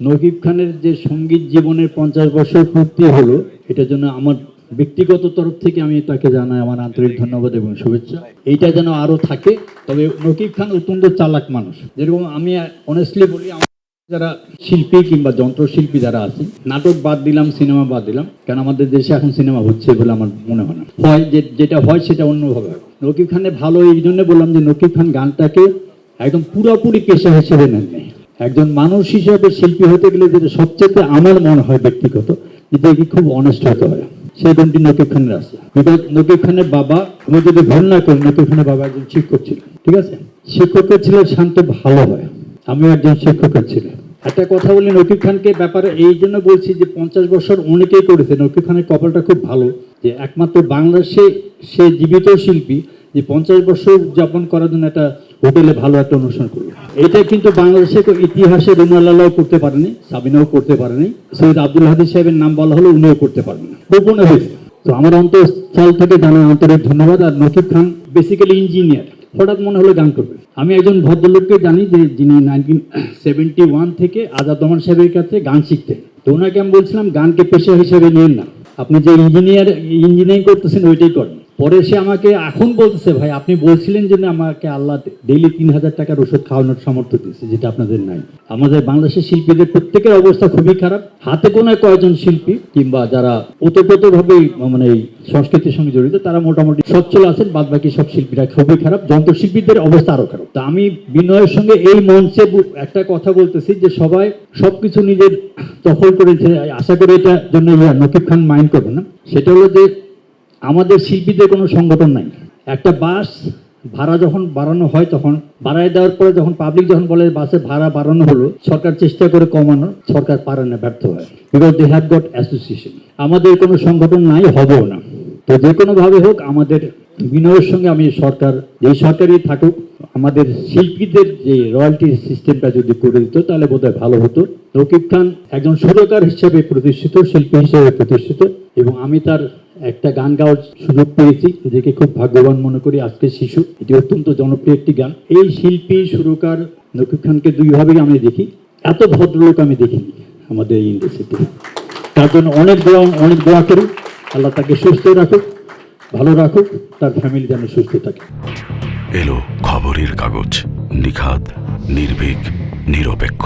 নকিব খানের যে সংগীত জীবনের পঞ্চাশ বছর পূর্তি হলো এটার জন্য আমার ব্যক্তিগত তরফ থেকে আমি তাকে জানাই আমার আন্তরিক ধন্যবাদ এবং শুভেচ্ছা। এইটা যেন আরও থাকে, তবে নকিব খান অত্যন্ত চালাক মানুষ। যেরকম আমি অনেস্টলি বলি যারা শিল্পী কিংবা যন্ত্রশিল্পী যারা আছে নাটক বাদ দিলাম, সিনেমা বাদ দিলাম, কারণ আমাদের দেশে এখন সিনেমা হচ্ছে বলে আমার মনে হয় না। হয় যে, যেটা হয় সেটা অন্যভাবে নকিব খানের ভালো, এই জন্য বললাম যে নকিব খান গানটাকে একদম পুরোপুরি পেশা হিসেবে নেন নাই একজন মানুষ হিসেবে শিল্পী হতে গেলে যেটা সবচেয়ে আমার মনে হয় ব্যক্তিগত যে কি খুব অনেস্ট হতে হয়? সেই গুণটি নকিব খানের আছে। বিকজ নকিব খানের বাবা আমি যদি ভুল না করি নকিব খানের বাবা একজন শিক্ষক ছিলেন ঠিক আছে? শিক্ষকের ছেলে শান্ত ভালো হয়। আমি একজন শিক্ষকের ছেলে। একটা কথা বলি নকিব খানকে ব্যাপারে, এই জন্য বলছি যে পঞ্চাশ বছর অনেকেই করেছে নকিব খানের কপালটা খুব ভালো, যে একমাত্র বাংলাদেশে সে জীবিত শিল্পী, যে পঞ্চাশ বছর উদযাপন করার জন্য একটা হোটেলে ভালো একটা অনুষ্ঠান করল। এটা কিন্তু বাংলাদেশের কেউ ইতিহাসে রুমাল্লাহ করতে পারেনি, সাবিনাও করতে পারেনি। সৈয়দ আব্দুল হাদিস সাহেবের নাম বলা হলো উনিও করতে পারেন গোপনে হয়েছে। তো আমার অন্তঃস্থল থেকে জানাই আন্তরিক ধন্যবাদ। আর নকিব খান বেসিক্যালি ইঞ্জিনিয়ার হঠাৎ মনে হলো গান করবে। আমি একজন ভদ্রলোককে জানি যে যিনি নাইনটিন সেভেন্টি ওয়ান থেকে আজাদ রহমান সাহেবের কাছে গান শিখতেন। তো ওনাকে আমি বলছিলাম, গানকে পেশা হিসেবে নিন না। আপনি যে ইঞ্জিনিয়ার ইঞ্জিনিয়ারিং করতেছেন, ওইটাই করেন। পরে সে আমাকে এখন বলতেছে, ভাই, আপনি বলছিলেন যে আমাকে আল্লাহ ডেইলি তিন হাজার টাকার ওষুধ খাওয়ানোর সামর্থ্য দিচ্ছে যেটা আপনাদের নাই। আমাদের বাংলাদেশের শিল্পীদের প্রত্যেকের অবস্থা খুবই খারাপ। হাতে গোনায় কয়েকজন শিল্পী কিংবা যারা ওতপ্রোতভাবে মানে সংস্কৃতির সঙ্গে জড়িত, তারা মোটামুটি সচ্ছল আছেন বাদ বাকি সব শিল্পীরা খুবই খারাপ। যন্ত্রশিল্পীদের অবস্থা আরও খারাপ। তা আমি বিনয়ের সঙ্গে এই মঞ্চে একটা কথা বলতেছি যে সবাই সবকিছু নিজের দখল করেছে আশা করি এটা জন্য নকিব খান মাইন্ড করবে না। সেটা হলো যে আমাদের শিল্পীদের কোনো সংগঠন নাই। একটা বাস ভাড়া যখন বাড়ানো হয় তখন, বাড়ায় দেওয়ার পরে যখন পাবলিক যখন বলে বাসে ভাড়া বাড়ানো হলো, সরকার চেষ্টা করে কমানো সরকার পারে না, ব্যর্থ হয়। Because they have got association আমাদের কোনো সংগঠন নাই, হবেও না। তো যে কোনোভাবে হোক, আমাদের বিনয়ের সঙ্গে আমি সরকার, যেই সরকারই থাকুক, আমাদের শিল্পীদের যে রয়্যালটি সিস্টেমটা যদি করে দিত, তাহলে বোধহয় ভালো হতো। নকিব খান একজন সুরকার হিসেবে প্রতিষ্ঠিত, শিল্পী হিসেবে প্রতিষ্ঠিত, এবং আমি তার একটা গান গাওয়ার সুযোগ পেয়েছি, নিজেকে খুব ভাগ্যবান মনে করি আজকে শিশু। এটি অত্যন্ত জনপ্রিয় একটি গান। এই শিল্পী, সুরকার নকিব খানকে দুইভাবেই আমি দেখি। এত ভদ্রলোক আমি দেখিনি আমাদের এই ইন্ডাস্ট্রিতে তার জন্য অনেক দোয়া অনেক দোয়া করি। আল্লাহ তাকে সুস্থ রাখুক, ভালো রাখুক, তার ফ্যামিলি যেন সুস্থ থাকে। এলো খবরের কাগজ, নিখাদ, নির্ভীক, নিরপেক্ষ।